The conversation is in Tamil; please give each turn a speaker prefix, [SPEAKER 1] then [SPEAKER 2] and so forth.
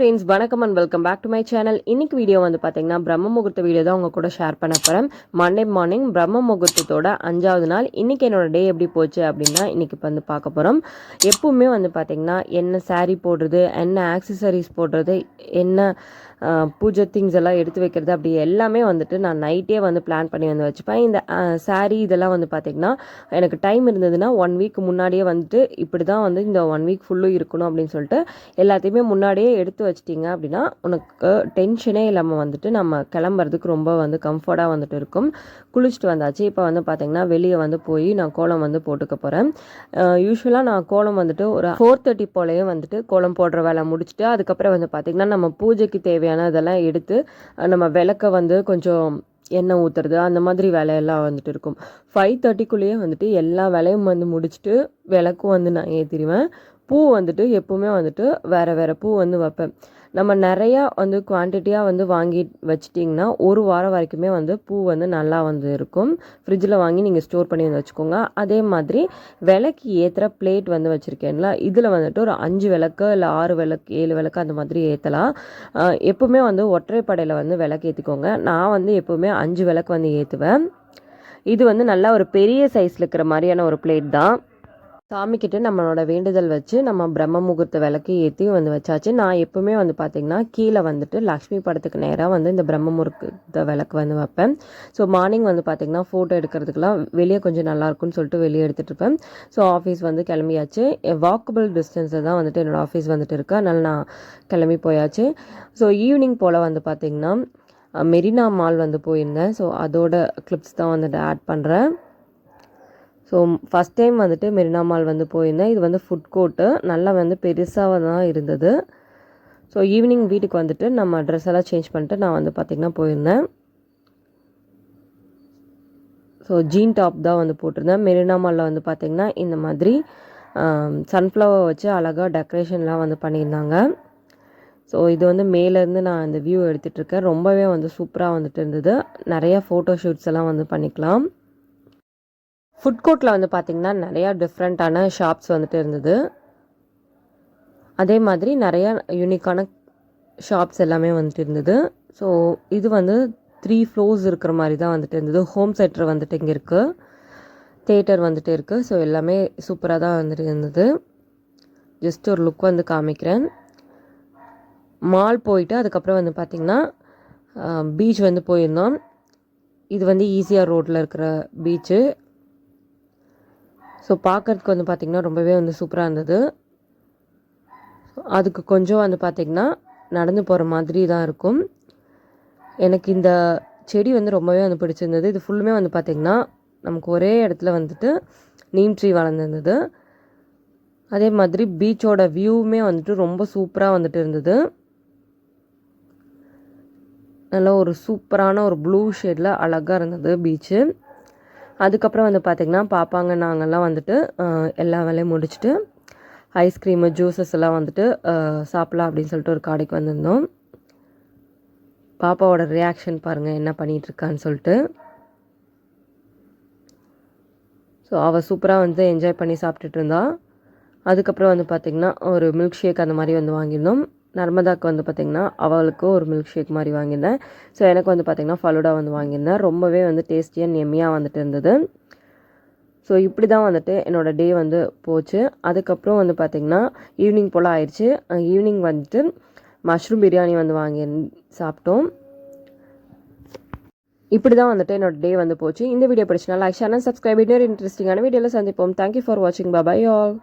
[SPEAKER 1] ஃப்ரெண்ட்ஸ் வணக்கம் and welcome back to my channel இன்னைக்கு வீடியோ வந்து பார்த்தீங்கன்னா பிரம்ம முகூர்த்த வீடியோ தான் உங்க கூட ஷேர் பண்ண போகிறேன் மண்டே மார்னிங் பிரம்ம முகூர்த்தத்தோட அஞ்சாவது நாள். இன்னைக்கு என்னோட டே எப்படி போச்சு அப்படின்னா இன்னைக்கு இப்போ வந்து பார்க்க போகிறோம் எப்பவுமே வந்து பார்த்தீங்கன்னா என்ன சாரீ போடுறது என்ன ஆக்சசரிஸ் போடுறது என்ன பூஜை திங்ஸ் எல்லாம் எடுத்து வைக்கிறது அப்படி எல்லாமே வந்துட்டு நான் நைட்டே வந்து பிளான் பண்ணி வந்து வச்சுப்பேன். இந்த சாரீ இதெல்லாம் வந்து பார்த்தீங்கன்னா எனக்கு டைம் இருந்ததுன்னா ஒன் வீக் முன்னாடியே வந்துட்டு இப்படி தான் வந்து இந்த ஒன் வீக் ஃபுல்லும் இருக்கணும் அப்படின்னு சொல்லிட்டு எல்லாத்தையுமே முன்னாடியே எடுத்து வச்சிட்டிங்க அப்படின்னா உனக்கு டென்ஷனே இல்லாமல் வந்துட்டு நம்ம கிளம்புறதுக்கு ரொம்ப வந்து கம்ஃபர்ட்டாக வந்துட்டு இருக்கும். குளிச்சுட்டு வந்தாச்சு. இப்போ வந்து பார்த்திங்கன்னா வெளியே வந்து போய் நான் கோலம் வந்து போட்டுக்க போகிறேன் யூஸ்வலாக நான் கோலம் வந்துட்டு ஒரு ஃபோர் தேர்ட்டி போலயே வந்துட்டு கோலம் போடுற வேலை முடிச்சுட்டு அதுக்கப்புறம் வந்து பார்த்திங்கன்னா நம்ம பூஜைக்கு தேவையான இதெல்லாம் எடுத்து நம்ம விளக்க வந்து கொஞ்சம் எண்ணெய் ஊற்றுறது அந்த மாதிரி வேலையெல்லாம் வந்துட்டு இருக்கும். ஃபைவ் தேர்ட்டிக்குள்ளேயே வந்துட்டு எல்லா வேலையும் வந்து முடிச்சுட்டு விளக்கும் வந்து நான் ஏற்றிடுவேன் பூ வந்துட்டு எப்போவுமே வந்துட்டு வேறு வேறு பூ வந்து வைப்பேன். நம்ம நிறையா வந்து குவான்டிட்டியாக வந்து வாங்கி வச்சிட்டிங்கன்னா ஒரு வாரம் வரைக்குமே வந்து பூ வந்து நல்லா வந்து இருக்கும். ஃப்ரிட்ஜில் வாங்கி நீங்கள் ஸ்டோர் பண்ணி வந்து வச்சுக்கோங்க. அதே மாதிரி விளக்கு ஏற்றுற பிளேட் வந்து வச்சுருக்கேன்ல இதில் வந்துட்டு ஒரு அஞ்சு விளக்கு இல்லை ஆறு விளக்கு ஏழு விளக்கு அந்த மாதிரி ஏற்றலாம் எப்போவுமே வந்து ஒற்றைப்படையில் வந்து விளக்கு ஏற்றிக்கோங்க நான் வந்து எப்போவுமே அஞ்சு விளக்கு வந்து ஏற்றுவேன் இது வந்து நல்லா ஒரு பெரிய சைஸில் இருக்கிற மாதிரியான ஒரு பிளேட் தான். சாமிக்கிட்ட நம்மளோட வேண்டுதல் வச்சு நம்ம பிரம்ம முகூர்த்த விளக்கு ஏற்றி வந்து வச்சாச்சு. நான் எப்பவுமே வந்து பார்த்திங்கன்னா கீழே வந்துட்டு லக்ஷ்மி படத்துக்கு நேராக வந்து இந்த பிரம்ம முகூர்த்த விளக்கு வந்து வைப்பேன். ஸோ மார்னிங் வந்து பார்த்திங்கன்னா ஃபோட்டோ எடுக்கிறதுக்குலாம் வெளியே கொஞ்சம் நல்லாயிருக்கும்னு சொல்லிட்டு வெளியே எடுத்துகிட்டு இருப்பேன். ஸோ ஆஃபீஸ் வந்து கிளம்பியாச்சு. வாக்கபிள் டிஸ்டன்ஸில் தான் வந்துட்டு என்னோடய ஆஃபீஸ் வந்துட்டு இருக்கு. அதனால் நான் கிளம்பி போயாச்சு. ஸோ ஈவினிங் போல் வந்து பார்த்திங்கன்னா மெரினா மால் வந்து போயிருந்தேன். ஸோ அதோட கிளிப்ஸ் தான் வந்துட்டு ஆட் பண்ணுறேன் ஸோ ஃபஸ்ட் டைம் வந்துட்டு மெரினா மால் வந்து போயிருந்தேன். இது வந்து ஃபுட் கோர்ட்டு நல்லா வந்து பெருசாக தான் இருந்தது. ஸோ ஈவினிங் வீட்டுக்கு வந்துட்டு நம்ம ட்ரெஸ் எல்லாம் சேஞ்ச் பண்ணிட்டு நான் வந்து பார்த்திங்கன்னா போயிருந்தேன். ஸோ ஜீன் டாப் தான் வந்து போட்டிருந்தேன். மெரினா மாலில் வந்து பார்த்திங்கன்னா இந்த மாதிரி சன்ஃப்ளவர் வச்சு அழகாக டெக்கரேஷன்லாம் வந்து பண்ணியிருந்தாங்க. ஸோ இது வந்து மேலேருந்து நான் இந்த வியூ எடுத்துகிட்ருக்கேன் ரொம்பவே வந்து சூப்பராக வந்துட்டு இருந்தது. நிறைய ஃபோட்டோ ஷூட்ஸ் எல்லாம் வந்து பண்ணிக்கலாம். ஃபுட் கோர்ட்டில் வந்து பார்த்திங்கன்னா நிறையா டிஃப்ரெண்ட்டான ஷாப்ஸ் வந்துட்டு இருந்தது. அதே மாதிரி நிறையா யூனிக்கான ஷாப்ஸ் எல்லாமே வந்துட்டு இருந்தது. ஸோ இது வந்து த்ரீ ஃப்ளோர்ஸ் இருக்கிற மாதிரி தான் வந்துட்டு இருந்தது. ஹோம் தேட்டர் வந்துட்டு இங்கே இருக்குது தேட்டர் வந்துட்டு இருக்குது ஸோ எல்லாமே சூப்பராக தான் வந்துட்டு இருந்தது. ஜஸ்ட் ஒரு லுக் வந்து காமிக்கிறேன். மால் போயிட்டு அதுக்கப்புறம் வந்து பார்த்திங்கன்னா பீச் வந்து போயிருந்தோம். இது வந்து ஈஸியாக ரோட்டில் இருக்கிற பீச்சு ஸோ பார்க்கறதுக்கு வந்து பார்த்திங்கன்னா ரொம்பவே வந்து சூப்பராக இருந்தது. அதுக்கு கொஞ்சம் வந்து பார்த்திங்கன்னா நடந்து போகிற மாதிரி தான் இருக்கும். எனக்கு இந்த செடி வந்து ரொம்பவே வந்து பிடிச்சிருந்தது. இது ஃபுல்லுமே வந்து பார்த்திங்கன்னா நமக்கு ஒரே இடத்துல வந்துட்டு நீம் ட்ரீ வளர்ந்துருந்தது. அதே மாதிரி பீச்சோட வியூவுமே வந்துட்டு ரொம்ப சூப்பராக வந்துட்டு இருந்தது. நல்ல ஒரு சூப்பரான ஒரு ப்ளூ ஷேடில் அழகாக இருந்தது பீச்சு அதுக்கப்புறம் வந்து பார்த்திங்கன்னா பாப்பாங்க நாங்கள்லாம் வந்துட்டு எல்லா வேலையும் முடிச்சுட்டு ஐஸ்கிரீமு ஜூஸஸ் எல்லாம் வந்துட்டு சாப்பிட்லாம் அப்படின்னு சொல்லிட்டு ஒரு கடைக்கு வந்திருந்தோம். பாப்பாவோட ரியாக்ஷன் பாருங்கள் என்ன பண்ணிகிட்ருக்கான்னு சொல்லிட்டு. ஸோ அவள் சூப்பராக வந்து என்ஜாய் பண்ணி சாப்பிட்டுட்டு இருந்தா. அதுக்கப்புறம் வந்து பார்த்திங்கன்னா ஒரு மில்க் ஷேக் அந்த மாதிரி வந்து வாங்கியிருந்தோம். நர்மதாக்கு வந்து பார்த்திங்கன்னா அவளுக்கு ஒரு மில்க் ஷேக் மாதிரி வாங்கியிருந்தேன். ஸோ எனக்கு வந்து பார்த்திங்கன்னா ஃபலூடா வந்து வாங்கியிருந்தேன். ரொம்பவே வந்து டேஸ்டியாக நெம்மியாக வந்துட்டு இருந்தது. ஸோ இப்படி தான் வந்துட்டு என்னோடய டே வந்து போச்சு. அதுக்கப்புறம் வந்து பார்த்திங்கன்னா ஈவினிங் போல் ஆயிடுச்சு ஈவினிங் வந்துட்டு மஷ்ரூம் பிரியாணி வந்து வாங்கி சாப்பிட்டோம். இப்படி தான் வந்துட்டு என்னோட டே வந்து போச்சு. இந்த வீடியோ பிடிச்சினா லைக் ஷேர் சப்ஸ்கிரைப் இன்னொரு இன்ட்ரெஸ்டிங்கான வீடியோவில் சந்திப்போம். தேங்க்யூ ஃபார் வாட்சிங் பாய் ஆல்